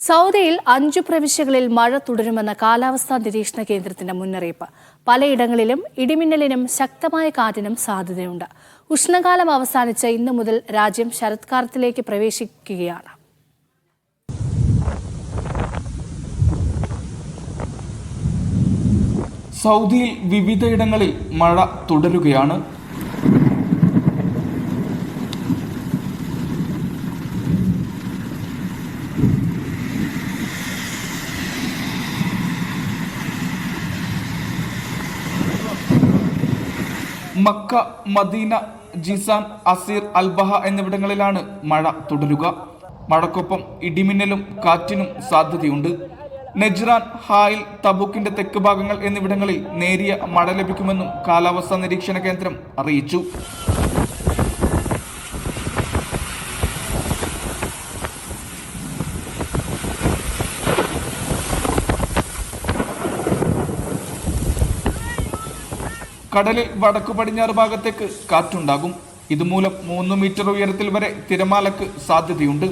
സൗദിയിൽ അഞ്ചു പ്രവിശ്യകളിൽ മഴ തുടരുമെന്ന കാലാവസ്ഥാ നിരീക്ഷണ കേന്ദ്രത്തിന്റെ മുന്നറിയിപ്പ്. പലയിടങ്ങളിലും ഇടിമിന്നലിനും ശക്തമായ കാറ്റിനും സാധ്യതയുണ്ട്. ഉഷ്ണകാലം അവസാനിച്ച ഇന്നു മുതൽ രാജ്യം ശരത്കാലത്തിലേക്ക് പ്രവേശിക്കുകയാണ്. സൗദിയിൽ വിവിധയിടങ്ങളിൽ മഴ തുടരുകയാണ്. Makkah Medina Jizan Asir Al Baha എന്നിവിടങ്ങളിലാണ് മഴ തുടരുക. മഴക്കൊപ്പം ഇടിമിന്നലും കാറ്റിനും സാധ്യതയുണ്ട്. നെജ്റാൻ ഹായിൽ തബൂക്കിന്റെ തെക്ക് ഭാഗങ്ങൾ എന്നിവിടങ്ങളിൽ നേരിയ മഴ ലഭിക്കുമെന്നും കാലാവസ്ഥാ നിരീക്ഷണ കേന്ദ്രം അറിയിച്ചു. കടലിൽ വടക്കു പടിഞ്ഞാറ് ഭാഗത്തേക്ക് കാറ്റുണ്ടാകും. ഇതുമൂലം മൂന്ന് മീറ്റർ ഉയരത്തിൽ വരെ തിരമാലക്ക് സാധ്യതയുണ്ട്.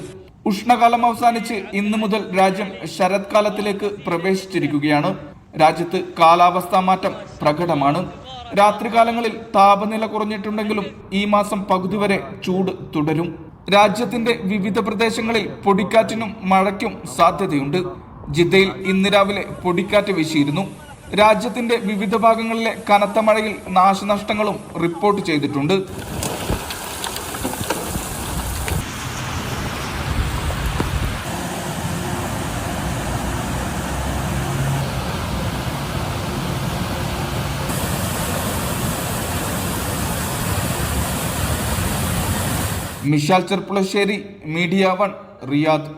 ഉഷ്ണകാലം അവസാനിച്ച് ഇന്ന് മുതൽ രാജ്യം ശരത്കാലത്തിലേക്ക് പ്രവേശിച്ചിരിക്കുകയാണ്. രാജ്യത്ത് കാലാവസ്ഥാ മാറ്റം പ്രകടമാണ്. രാത്രികാലങ്ങളിൽ താപനില കുറഞ്ഞിട്ടുണ്ടെങ്കിലും ഈ മാസം പകുതി വരെ ചൂട് തുടരും. രാജ്യത്തിന്റെ വിവിധ പ്രദേശങ്ങളിൽ പൊടിക്കാറ്റിനും മഴയ്ക്കും സാധ്യതയുണ്ട്. ജിദ്ദയിൽ ഇന്ന് രാവിലെ പൊടിക്കാറ്റ് വീശിയിരുന്നു. രാജ്യത്തിന്റെ വിവിധ ഭാഗങ്ങളിലെ കനത്ത മഴയിൽ നാശനഷ്ടങ്ങളും റിപ്പോർട്ട് ചെയ്തിട്ടുണ്ട്. Mishal Cherpulassery media one Riyadh.